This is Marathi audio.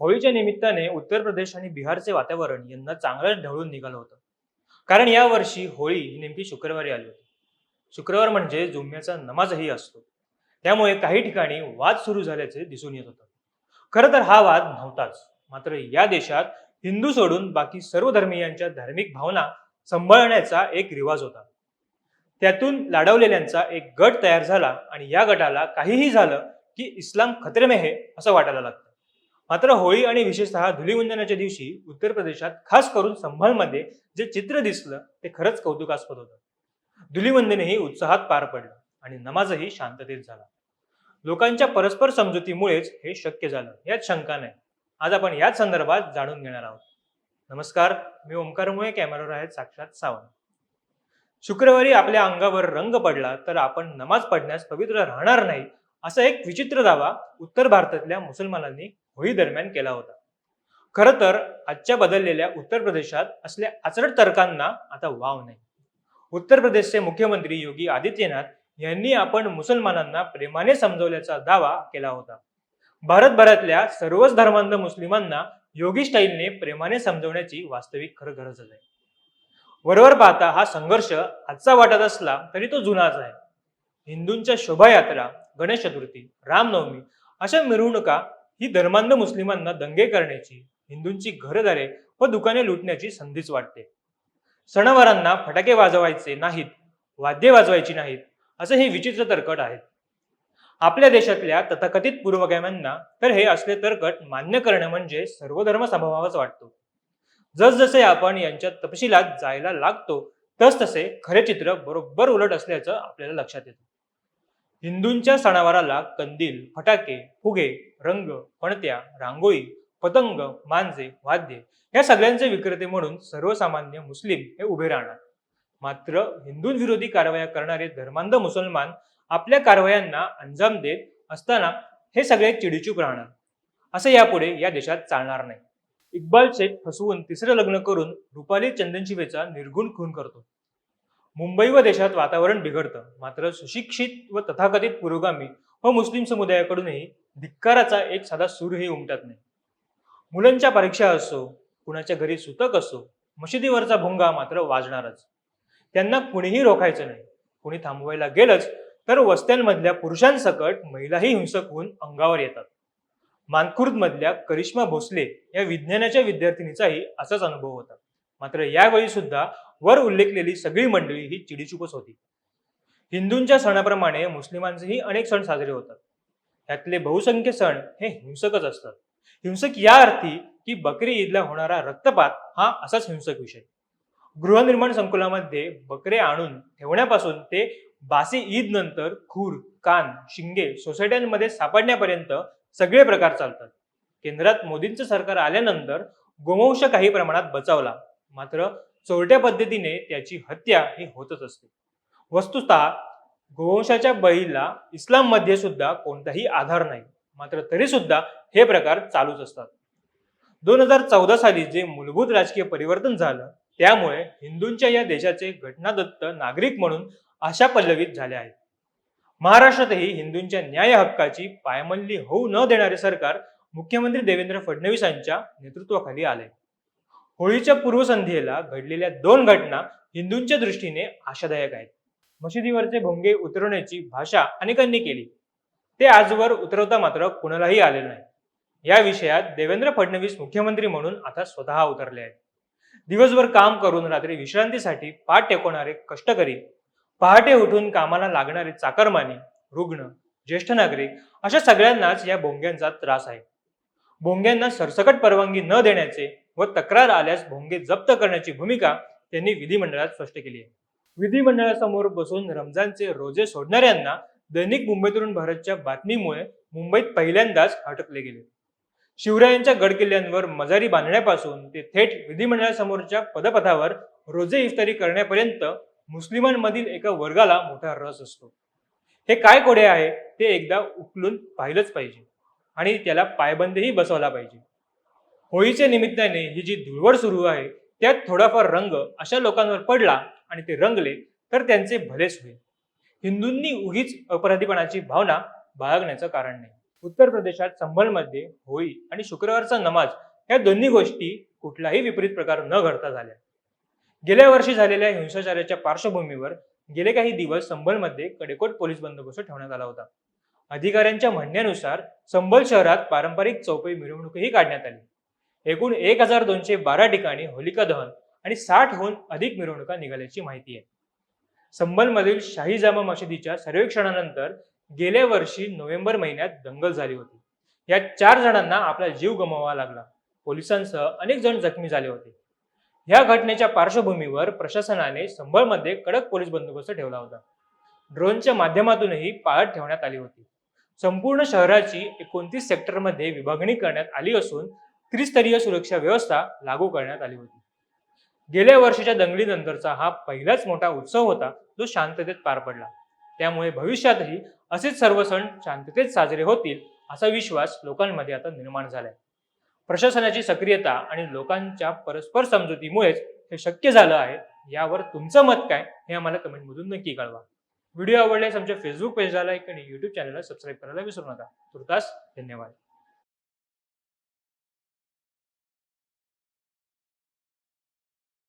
होळीच्या निमित्ताने उत्तर प्रदेश आणि बिहारचे वातावरण यंदा चांगलंच ढवळून निघालं होतं. कारण या वर्षी होळी ही नेमकी शुक्रवारी आली होती. शुक्रवार म्हणजे जुम्म्याचा नमाजही असतो. त्यामुळे काही ठिकाणी वाद सुरू झाल्याचे दिसून येत होतं. खरं तर हा वाद नव्हताच. मात्र या देशात हिंदू सोडून बाकी सर्व धर्मीयांच्या धार्मिक भावना सांभाळण्याचा एक रिवाज होता. त्यातून लाडवलेल्यांचा एक गट तयार झाला आणि या गटाला काहीही झालं की इस्लाम खतरे में हे असं वाटायला लागतं. मात्र होळी आणि विशेषतः धुलीवंदनाच्या दिवशी उत्तर प्रदेशात खास करून संभाळमध्ये जे चित्र दिसलं ते खरंच कौतुकास्पद होतं. धुलीवंदनही उत्साहात पार पडलं आणि नमाजही शांततेत झाला. लोकांच्या परस्पर समजुतीमुळेच हे शक्य झालं यात शंका नाही. आज आपण याच संदर्भात जाणून घेणार आहोत. नमस्कार मी ओंकार मुळे कॅमेरावर आहेत साक्षात सावंत. शुक्रवारी आपल्या अंगावर रंग पडला तर आपण नमाज पडण्यास पवित्र राहणार नाही असा एक विचित्र दावा उत्तर भारतातल्या मुसलमानांनी होळी दरम्यान केला होता. खरं तर आजच्या बदललेल्या उत्तर प्रदेशात असल्या आचरट तर्कांना आता वाव नाही. उत्तर प्रदेशचे मुख्यमंत्री योगी आदित्यनाथ यांनी आपण मुसलमानांना प्रेमाने समजवल्याचा दावा केला होता. भारतभरातल्या सर्वच धर्मांध मुस्लिमांना योगी स्टाईलने प्रेमाने समजवण्याची वास्तविक खरं गरज आहे. वरवर पाहता हा संघर्ष आजचा वाटत असला तरी तो जुनाच आहे. हिंदूंच्या शोभायात्रा गणेश चतुर्थी रामनवमी अशा मिरवणुका ही धर्मांध मुस्लिमांना दंगे करण्याची हिंदूंची घरदारे व दुकाने लुटण्याची संधीच वाटते. सणवारांना फटाके वाजवायचे नाहीत वाद्ये वाजवायची नाहीत असे हे विचित्र तर्कट आहेत आपल्या देशातल्या तथाकथित पूर्वगाम्यांना तर हे असले तर्कट मान्य करणे म्हणजे सर्वधर्म समभावच वाटतो. जसजसे आपण यांच्या तपशिलात जायला लागतो तस तसे खरे चित्र बरोबर उलट असल्याचं आपल्याला लक्षात येतं. हिंदूंच्या सणावाराला कंदील फटाके फुगे रंग पणत्या रांगोळी पतंग मांजे वाद्ये या सगळ्यांचे विक्रेते म्हणून सर्वसामान्य मुस्लिम हे उभे राहणार. मात्र हिंदूंविरोधी कारवाया करणारे धर्मांध मुसलमान आपल्या कारवायांना अंजाम देत असताना हे सगळे चिडीचूप राहणार. असं यापुढे या देशात चालणार नाही. इक्बाल शेख फसवून तिसरं लग्न करून रुपाली चंदनशिवेचा निर्गुण खून करतो. मुंबई व देशात वातावरण बिघडतं. मात्र सुशिक्षित व तथाकथित पुरोगामी व मुस्लिम समुदायाकडूनही धिक्काराचा एक साधा सूरही उमटत नाही. मुलांच्या परीक्षा असो कुणाच्या घरी सुतक असो मशिदीवरचा भुंगा मात्र वाजणारच. त्यांना कुणीही रोखायचं नाही. कुणी थांबवायला गेलंच तर वस्त्यांमधल्या पुरुषांसकट महिलाही हिंसक होऊन अंगावर येतात. मानखुर्दमधल्या करिश्मा भोसले या विज्ञानाच्या विद्यार्थिनीचाही असाच अनुभव होता. मात्र यावेळी सुद्धा वर उल्लेखलेली सगळी मंडळी ही चिडीचुपच होती. हिंदूंच्या सणाप्रमाणे मुस्लिमांचेही अनेक सण साजरे होतात. त्यातले बहुसंख्य सण हे हिंसकच असतात. हिंसक या अर्थी की बकरी ईदला होणारा रक्तपात हा असाच हिंसक विषय. गृहनिर्माण संकुलामध्ये बकरे आणून ठेवण्यापासून ते बासी ईद नंतर खूर कान शिंगे सोसायट्यांमध्ये सापडण्यापर्यंत सगळे प्रकार चालतात. केंद्रात मोदींचं सरकार आल्यानंतर गोवंश काही प्रमाणात बचावला. मात्र चोरट्या पद्धतीने त्याची हत्या ही होतच असते. वस्तुतः गोवंशाच्या बळीला इस्लाममध्ये सुद्धा कोणताही आधार नाही. मात्र तरी सुद्धा हे प्रकार चालूच असतात. दोन हजार चौदा साली जे मूलभूत राजकीय परिवर्तन झालं त्यामुळे हिंदूंच्या या देशाचे घटनादत्त नागरिक म्हणून आशा पल्लवित झाले आहेत. महाराष्ट्रातही हिंदूंच्या न्याय हक्काची पायमल्ली होऊ न देणारे सरकार मुख्यमंत्री देवेंद्र फडणवीसांच्या नेतृत्वाखाली आले. होळीच्या पूर्वसंध्येला घडलेल्या दोन घटना हिंदूंच्या दृष्टीने आशादायक आहेत. मशिदीवरचे भोंगे उतरवण्याची भाषा अनेकांनी केली. ते आजवर उतरवता मात्र कुणालाही आले नाही. या विषयात देवेंद्र फडणवीस मुख्यमंत्री म्हणून आता स्वतः उतरले आहेत. दिवसभर काम करून रात्री विश्रांतीसाठी पाठ टेकवणारे कष्टकरी पहाटे उठून कामाला लागणारे चाकरमानी रुग्ण ज्येष्ठ नागरिक अशा सगळ्यांनाच या भोंग्यांचा त्रास आहे. भोंग्यांना सरसकट परवानगी न देण्याचे व तक्रार आल्यास भोंगे जप्त करण्याची भूमिका त्यांनी विधिमंडळात स्पष्ट केली आहे. विधिमंडळासमोर बसून रमजानचे रोजे सोडणाऱ्यांना दैनिक मुंबईतून भारतच्या बातमीमुळे मुंबईत पहिल्यांदाच अटकले गेले. शिवरायांच्या गडकिल्ल्यांवर मजारी बांधण्यापासून ते थेट विधिमंडळासमोरच्या पदपथावर रोजे इफ्तारी करण्यापर्यंत मुस्लिमांमधील एका वर्गाला मोठा रस असतो. हे काय कोडे आहे ते एकदा उकलून पाहिलंच पाहिजे आणि त्याला पायबंदही बसवला पाहिजे. होळीच्या निमित्ताने ही जी धुळवड सुरू आहे त्यात थोडाफार रंग अशा लोकांवर पडला आणि ते रंगले तर त्यांचे भलेच होईल. हिंदूंनी उगीच अपराधीपणाची भावना बाळगण्याचं कारण नाही. उत्तर प्रदेशात संभलमध्ये होळी आणि शुक्रवारचा नमाज या दोन्ही गोष्टी कुठलाही विपरीत प्रकार न घडता झाल्या. गेल्या वर्षी झालेल्या हिंसाचाराच्या पार्श्वभूमीवर गेले काही दिवस संभलमध्ये कडेकोट पोलीस बंदोबस्त ठेवण्यात आला होता. अधिकाऱ्यांच्या म्हणण्यानुसार संभल शहरात पारंपरिक चौपई मिरवणूकही काढण्यात आली. एकूण एक हजार दोनशे बारा ठिकाणी होलिका दहन आणि साठहून अधिक मिरवणुका निघाल्याची माहिती आहे. संबलमधील शाही जामा मशिदीच्या सर्वेक्षणानंतर गेल्या वर्षी नोव्हेंबर महिन्यात दंगल झाली होती. यात चार जणांना आपला जीव गमवावा लागला. पोलिसांसह अनेक जण जखमी झाले होते. या घटनेच्या पार्श्वभूमीवर प्रशासनाने संबळमध्ये कडक पोलीस बंदोबस्त ठेवला होता. ड्रोनच्या माध्यमातूनही पाळत ठेवण्यात आली होती. संपूर्ण शहराची एकोणतीस सेक्टरमध्ये विभागणी करण्यात आली असून त्रिस्तरीय सुरक्षा व्यवस्था लागू करण्यात आली होती. गेल्या वर्षीच्या दंगलीनंतरचा हा पहिलाच मोठा उत्सव होता जो शांततेत पार पडला. त्यामुळे भविष्यातही असेच सर्व सण शांततेत साजरे होतील असा विश्वास लोकांमध्ये आता निर्माण झालाय. प्रशासनाची सक्रियता आणि लोकांच्या परस्पर समजुतीमुळेच हे शक्य झालं आहे यावर तुमचं मत काय हे आम्हाला कमेंटमधून नक्की कळवा. व्हिडिओ आवडल्यास आमच्या फेसबुक पेजला लाईक आणि युट्यूब चॅनलला सबस्क्राईब करायला विसरू नका. तुर्तास धन्यवाद.